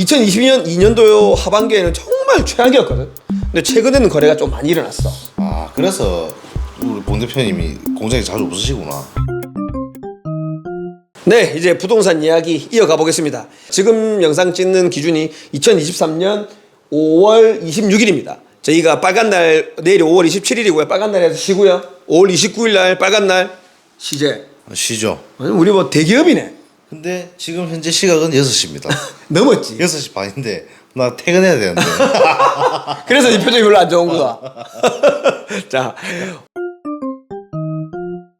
2022년 2년도 하반기에는 정말 최악이었거든. 근데 최근에는 거래가 좀 많이 일어났어. 아 그래서 우리 봉 대표님이 공장에 자주 없으시구나. 네, 이제 부동산 이야기 이어가 보겠습니다. 지금 영상 찍는 기준이 2023년 5월 26일입니다. 저희가 빨간 날 내일이 5월 27일이고요. 빨간 날에서 쉬고요. 5월 29일 날 빨간 날 시제. 쉬죠. 아니, 우리 뭐 대기업이네. 근데 지금 현재 시각은 6시입니다. 넘었지. 6시 반인데 나 퇴근해야 되는데. 그래서 이 표정이 별로 안 좋은 거야. 자.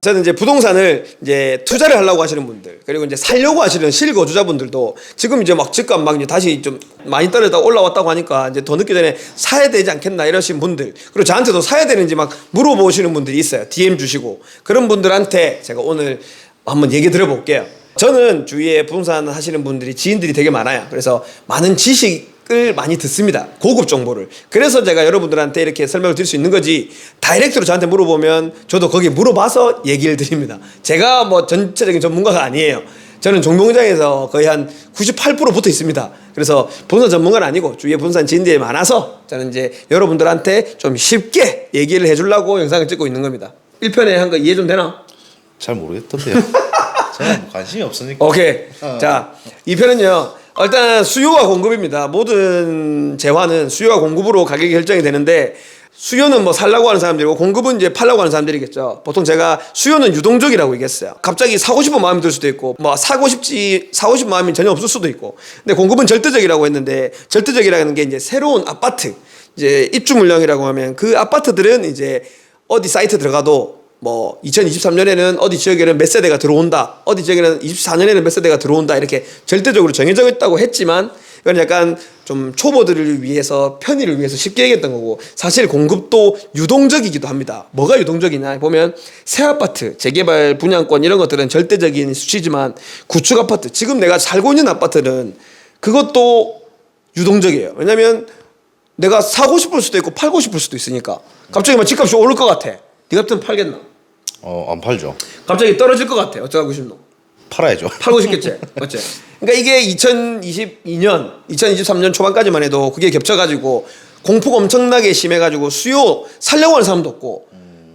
저는 이제 부동산을 이제 투자를 하려고 하시는 분들 그리고 이제 살려고 하시는 실거주자분들도 지금 이제 막 집값 막 이제 다시 좀 많이 떨어졌다 올라왔다고 하니까 이제 더 늦기 전에 사야 되지 않겠나 이러신 분들 그리고 저한테도 사야 되는지 막 물어보시는 분들이 있어요 DM 주시고 그런 분들한테 제가 오늘 한번 얘기 들어볼게요 저는 주위에 부동산 하시는 분들이 지인들이 되게 많아요 그래서 많은 지식 을 많이 듣습니다. 고급 정보를. 그래서 제가 여러분들한테 이렇게 설명을 드릴 수 있는 거지. 다이렉트로 저한테 물어보면 저도 거기 물어봐서 얘기를 드립니다. 제가 뭐 전체적인 전문가가 아니에요. 저는 종묘공장에서 거의 한 98% 붙어 있습니다. 그래서 부동산 전문가는 아니고 주위에 부동산 지인들이 많아서 저는 이제 여러분들한테 좀 쉽게 얘기를 해주려고 영상을 찍고 있는 겁니다. 1편에 한 거 이해 좀 되나? 잘 모르겠던데요. 저는 뭐 관심이 없으니까. 오케이. 어. 자, 이 편은요. 일단 수요와 공급입니다. 모든 재화는 수요와 공급으로 가격이 결정이 되는데 수요는 뭐 살라고 하는 사람들이고 공급은 이제 팔라고 하는 사람들이겠죠. 보통 제가 수요는 유동적이라고 얘기했어요. 갑자기 사고 싶은 마음이 들 수도 있고 뭐 사고 싶지 사고 싶은 마음이 전혀 없을 수도 있고. 근데 공급은 절대적이라고 했는데 절대적이라는 게 이제 새로운 아파트 이제 입주 물량이라고 하면 그 아파트들은 이제 어디 사이트 들어가도 뭐 2023년에는 어디 지역에는 몇 세대가 들어온다. 어디 지역에는 24년에는 몇 세대가 들어온다. 이렇게 절대적으로 정해져 있다고 했지만 이건 약간 좀 초보들을 위해서 편의를 위해서 쉽게 얘기했던 거고 사실 공급도 유동적이기도 합니다. 뭐가 유동적이냐 보면 새 아파트, 재개발 분양권 이런 것들은 절대적인 수치지만 구축 아파트, 지금 내가 살고 있는 아파트는 그것도 유동적이에요. 왜냐면 내가 사고 싶을 수도 있고 팔고 싶을 수도 있으니까 갑자기 막 집값이 오를 것 같아. 네 같으면 팔겠나? 어, 안 팔죠. 갑자기 떨어질 것 같아. 어쩌고 싶노? 팔아야죠. 팔고 싶겠지. 어째? 그러니까 이게 2022년, 2023년 초반까지만 해도 그게 겹쳐가지고 공포가 엄청나게 심해가지고 수요 살려고 하는 사람도 없고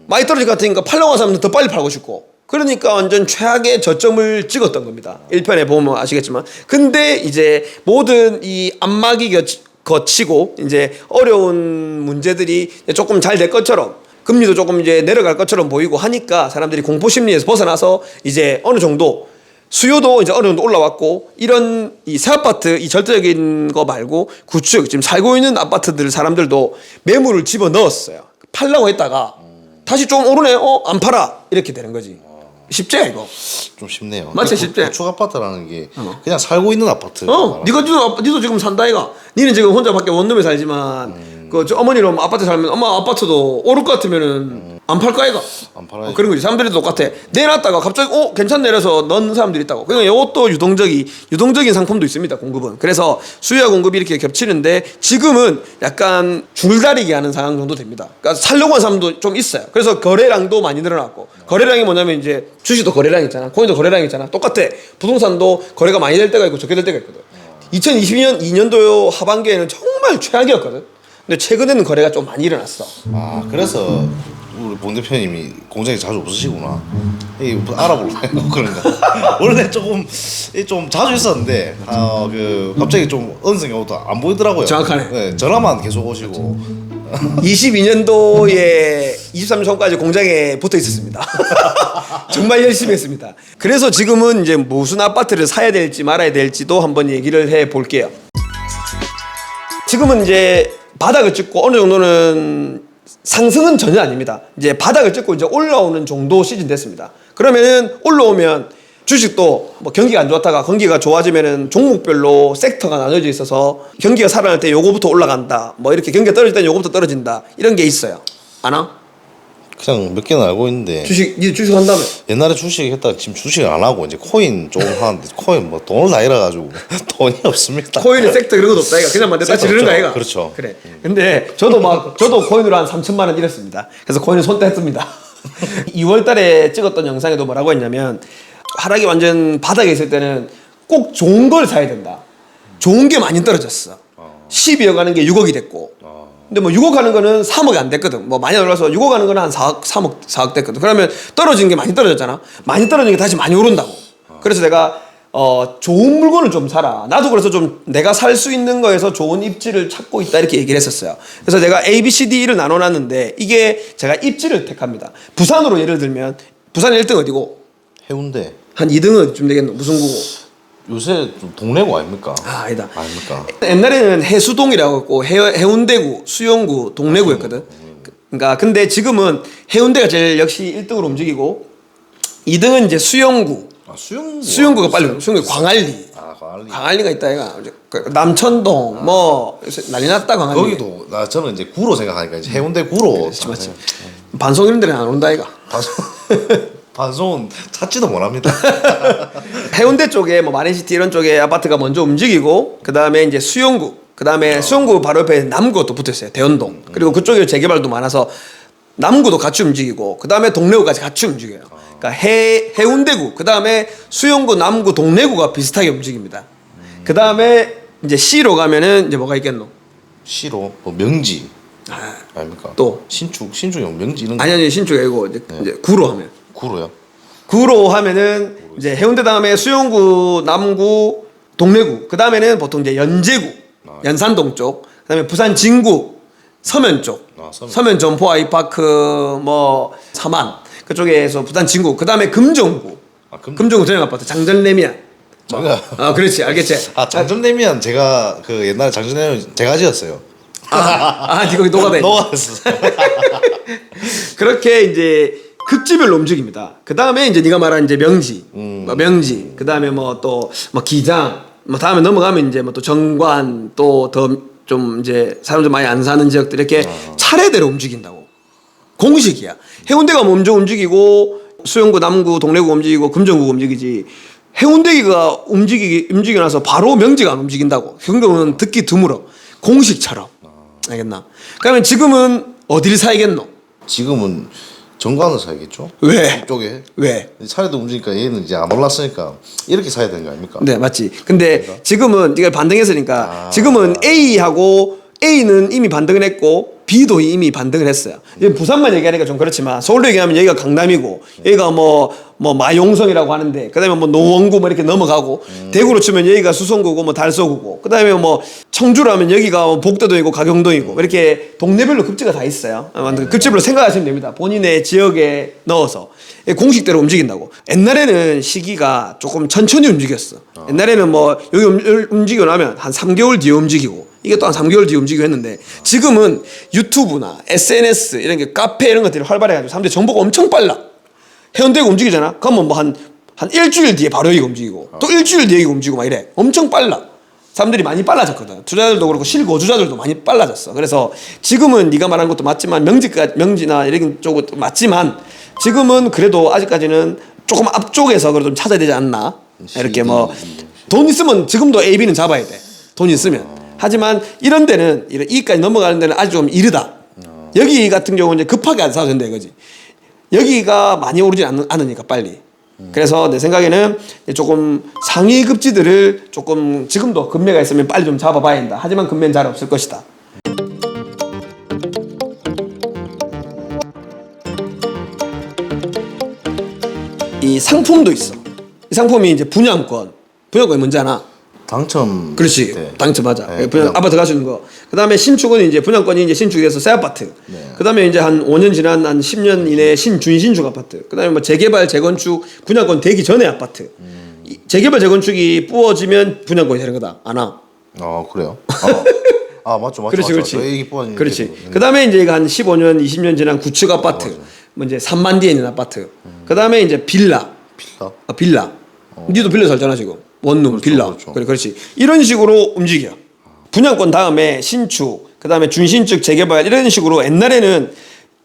많이 떨어질 것 같으니까 팔려고 하는 사람도 더 빨리 팔고 싶고 그러니까 완전 최악의 저점을 찍었던 겁니다. 1편에 보면 아시겠지만. 근데 이제 모든 이 안마기 겨- 거치고 이제 어려운 문제들이 조금 잘 될 것처럼 금리도 조금 이제 내려갈 것처럼 보이고 하니까 사람들이 공포 심리에서 벗어나서 이제 어느 정도 수요도 이제 어느 정도 올라왔고 이런 이 새 아파트 이 절대적인 거 말고 구축 지금 살고 있는 아파트들 사람들도 매물을 집어 넣었어요. 팔라고 했다가 다시 좀 오르네. 어 안 팔아 이렇게 되는 거지. 쉽지 이거. 좀 쉽네요. 맞지, 구- 쉽지? 구축 아파트라는 게 그냥 살고 있는 아파트. 어, 니가 니도 니도 지금 산다 이가. 니는 지금 혼자 밖에 원룸에 살지만 그저 어머니로 아파트 살면 엄마 아파트도 오를 것 같으면은 안 팔 거야 이가. 안 팔아야죠. 어, 그런 거지. 사람들이 똑같아. 내놨다가 갑자기 어 괜찮네 이래서 넣는 사람들이 있다고. 그러니까 이것도 유동적이 유동적인 상품도 있습니다. 공급은. 그래서 수요와 공급이 이렇게 겹치는데 지금은 약간 줄다리기 하는 상황 정도 됩니다. 그러니까 살려고 하는 사람도 좀 있어요. 그래서 거래량도 많이 늘어났고 거래량이 뭐냐면 이제 주식도 거래량 있잖아. 코인도 거래량 있잖아. 똑같아. 부동산도 거래가 많이 될 때가 있고 적게 될 때가 있거든. 2022년 2년도 하반기에는 정말 최악이었거든. 근데 최근에는 거래가 좀 많이 일어났어. 아 그래서 우리 봉 대표님이 공장에 자주 없으시구나. 이 알아보려고 그런가. 원래 조금 이좀 자주 있었는데 아그 갑자기 좀 어느 경우도 안 보이더라고요. 정확하네. 네, 전화만 계속 오시고. 22년도에 23년 전까지 공장에 붙어 있었습니다. 정말 열심히 했습니다. 그래서 지금은 이제 무슨 아파트를 사야 될지 말아야 될지도 한번 얘기를 해 볼게요. 지금은 이제 바닥을 찍고 어느 정도는 상승은 전혀 아닙니다. 이제 바닥을 찍고 이제 올라오는 정도 시즌 됐습니다. 그러면은 올라오면 주식도 뭐 경기가 안 좋다가 경기가 좋아지면은 종목별로 섹터가 나눠져 있어서 경기가 살아날 때 요거부터 올라간다. 뭐 이렇게 경기가 떨어질 때는 요거부터 떨어진다. 이런 게 있어요. 아나? 그냥 몇 개는 알고 있는데 주식 니 주식 한다며? 옛날에 주식 했다 지금 주식 안 하고 이제 코인 조금 하는데 코인 뭐 돈을 다 잃어 가지고 돈이 없습니다. 코인의 섹터 그런 것도 없다. 이가 그냥 만들다 지르는 거. 아이가? 그렇죠. 그래. 근데 저도 막 저도 코인으로 한 3천만 원 잃었습니다. 그래서 코인을 손대 했습니다. 2월 달에 찍었던 영상에도 뭐라고 했냐면 하락이 완전 바닥에 있을 때는 꼭 좋은 걸 사야 된다. 좋은 게 많이 떨어졌어. 12억 가는 게 6억이 됐고. 근데 뭐 6억 가는 거는 3억이 안 됐거든. 뭐 많이 올라서 6억 가는 거는 한 4억, 3억, 4억 됐거든. 그러면 떨어진 게 많이 떨어졌잖아. 많이 떨어진 게 다시 많이 오른다고. 그래서 내가 어 좋은 물건을 좀 사라. 나도 그래서 좀 내가 살 수 있는 거에서 좋은 입지를 찾고 있다 이렇게 얘기를 했었어요. 그래서 내가 A, B, C, D를 나눠놨는데 이게 제가 입지를 택합니다. 부산으로 예를 들면 부산 1등 어디고 해운대 한 2등은 좀 되겠노 무슨 구고? 요새 좀 동래구 아닙니까? 아 아니다. 아닙니까? 옛날에는 해수동이라고 했고 해, 해운대구, 수영구, 동래구였거든. 그러니까 근데 지금은 해운대가 제일 역시 1등으로 움직이고 2등은 이제 수영구. 아 수영 수영구가 빨리 수영구 광안리. 아 광안리 광안리가 있다 이가. 그 남천동 뭐 요새 난리 났다 광안리. 거기도 나 저는 이제 구로 생각하니까 이제 해운대 구로 맞지 맞지. 반송 이런 데는 안 온다 이가. 반송 반송은 찾지도 못합니다. 해운대 쪽에 뭐 마린시티 이런 쪽에 아파트가 먼저 움직이고 그 다음에 이제 수영구 그 다음에 수영구 바로 옆에 남구가 또 붙어 있어요 대연동. 그리고 그쪽에 재개발도 많아서 남구도 같이 움직이고 그 다음에 동래구까지 같이 움직여요. 그러니까 해 해운대구 그 다음에 수영구 남구 동래구가 비슷하게 움직입니다. 그 다음에 이제 C로 가면은 이제 뭐가 있겠노? 시로 뭐 명지. 아, 아닙니까? 또? 신축 신축형 명지 이런 거 아니 아니 신축이 아니고 이제, 이제 구로 하면. 구로요. 구로 하면은 이제 해운대 다음에 수영구, 남구, 동래구. 그 다음에는 보통 이제 연제구, 아, 연산동 쪽. 그 다음에 부산 진구, 서면 쪽. 아, 서면. 서면 점포 아이파크 뭐 사만 그쪽에서 부산 진구. 그 다음에 금정구. 아, 금- 금정구 대형 아파트 장전레미안. 제가 아 그렇지 알겠지. 아 장전내면 제가 그 옛날에 장전내면 제가 지었어요. 아, 아 거기 녹아다. 있네. 녹아있어. 그렇게 이제 급지별로 움직입니다. 그 다음에 이제 네가 말한 이제 명지, 음. 뭐 명지, 그 다음에 뭐 또 뭐 기장, 뭐 다음에 넘어가면 이제 뭐 또 정관, 또 더 좀 이제 사람들 많이 안 사는 지역들 이렇게 아. 차례대로 움직인다고. 공식이야. 해운대가 먼저 움직이고 수영구, 남구, 동래구 움직이고 금정구 움직이지. 해운대기가 움직이기 움직여 나서 바로 명지가 안 움직인다고. 경우는 듣기 드물어. 공식처럼. 알겠나? 그러면 지금은 어디를 사야겠노? 지금은 정관을 사야겠죠? 왜? 이쪽에 왜? 차례도 움직이니까 얘는 이제 안 올랐으니까 이렇게 사야 되는 거 아닙니까? 네 맞지. 근데 지금은 이걸 반등했으니까 아. 지금은 A하고 A는 이미 반등을 했고 B도 이미 반등을 했어요. 이제 부산만 얘기하니까 좀 그렇지만 서울로 얘기하면 여기가 강남이고 여기가 뭐 뭐 마용성이라고 하는데 그다음에 뭐 노원구 뭐 이렇게 넘어가고 대구로 치면 여기가 수성구고 뭐 달서구고 그다음에 뭐 청주로 하면 여기가 뭐 복도도이고 가경동이고 이렇게 동네별로 급지가 다 있어요. 아마 급지별로 생각하시면 됩니다. 본인의 지역에 넣어서 공식대로 움직인다고. 옛날에는 시기가 조금 천천히 움직였어. 옛날에는 뭐 여기 움- 움직여 나면 한 3개월 뒤에 움직이고 이게 또 한 3개월 뒤에 움직이고 했는데 지금은 유튜브나 SNS 이런 게 카페 이런 것들이 활발해가지고 사람들이 정보가 엄청 빨라. 해운대가 움직이잖아. 그러면 뭐 한 한 일주일 뒤에 바로 여기가 움직이고 또 일주일 뒤에 여기가 움직이고 막 이래. 엄청 빨라. 사람들이 많이 빨라졌거든. 투자자들도 그렇고 실거주자들도 많이 빨라졌어. 그래서 지금은 네가 말한 것도 맞지만 명지까 명지나 이런 쪽도 맞지만 지금은 그래도 아직까지는 조금 앞쪽에서 그래도 좀 찾아야 되지 않나. 이렇게 뭐 돈 있으면 지금도 AB는 잡아야 돼. 돈 있으면. 하지만 이런 데는 이런 이까지 넘어가는 데는 아직 좀 이르다. 여기 같은 경우는 이제 급하게 안 사도 된다 이거지. 여기가 많이 오르지 않, 않으니까 빨리. 그래서 내 생각에는 조금 상위 급지들을 조금 지금도 금매가 있으면 빨리 좀 잡아봐야 한다. 하지만 금매는 잘 없을 것이다. 이 상품도 있어. 이 상품이 이제 분양권. 분양권이 뭔지 아나? 당첨 그렇지. 때. 당첨하자. 네, 분양, 분양. 아파트 가시는 거. 그다음에 신축은 이제 분양권이 이제 신축이 돼서 새 아파트. 네. 그다음에 이제 한 5년 지난 한 10년 이내 신준 신축 아파트. 그다음에 뭐 재개발 재건축 분양권 되기 전에 아파트. 음. 이 재개발 재건축이 부어지면 분양권이 되는 거다. 아나. 아 그래요? 아, 아 맞죠 맞죠 그렇지 맞죠. 그렇지. 그렇지. 게 그다음에 이제 이거 한 15년 20년 지난 구축 아파트. 뭐 이제 3만 뒤에 있는 아파트. 그다음에 이제 빌라. 필라 아, 빌라. 니도 빌라 살잖아 지금. 원룸 빌라. 그렇죠. 그래 그렇지. 이런 식으로 움직여. 분양권 다음에 신축, 그 다음에 준신축 재개발 이런 식으로 옛날에는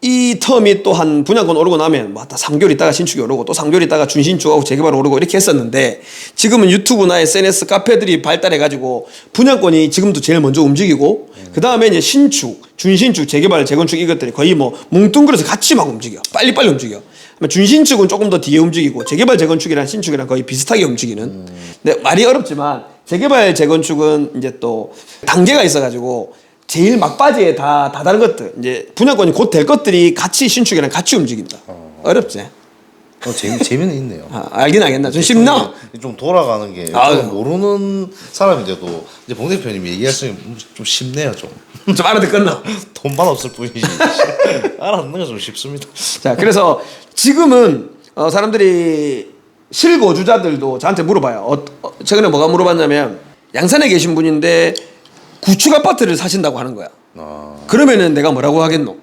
이 텀이 또 한 분양권 오르고 나면 뭐다 3개월 있다가 신축이 오르고 또 3개월 있다가 준신축하고 재개발 오르고 이렇게 했었는데 지금은 유튜브나 SNS 카페들이 발달해 가지고 분양권이 지금도 제일 먼저 움직이고 그다음에 이제 신축, 준신축, 재개발, 재건축 이것들이 거의 뭐 뭉뚱그려서 같이 막 움직여. 빨리빨리 움직여. 준신 축은 조금 더 뒤에 움직이고 재개발 재건축이랑 신축이랑 거의 비슷하게 움직이는. 근데 말이 어렵지만 재개발 재건축은 이제 또 단계가 있어가지고 제일 막바지에 다 다 다른 것들 이제 분양권이 곧 될 것들이 같이 신축이랑 같이 움직인다. 어렵지? 어, 재미 재미는 있네요. 아, 알긴 알겠나? 좀 쉽나? 좀 돌아가는 게 아유. 저는 모르는 사람인데도 이제 봉 대표님이 얘기하시는 게 좀 쉽네요 좀. 좀 알아듣겠나? 돈만 없을 뿐이지 알아듣는 건 좀 쉽습니다. 자, 그래서 지금은 어, 사람들이 실거주자들도 저한테 물어봐요. 어, 어, 최근에 뭐가 물어봤냐면 양산에 계신 분인데 구축 아파트를 사신다고 하는 거야. 아, 그러면은 내가 뭐라고 하겠노?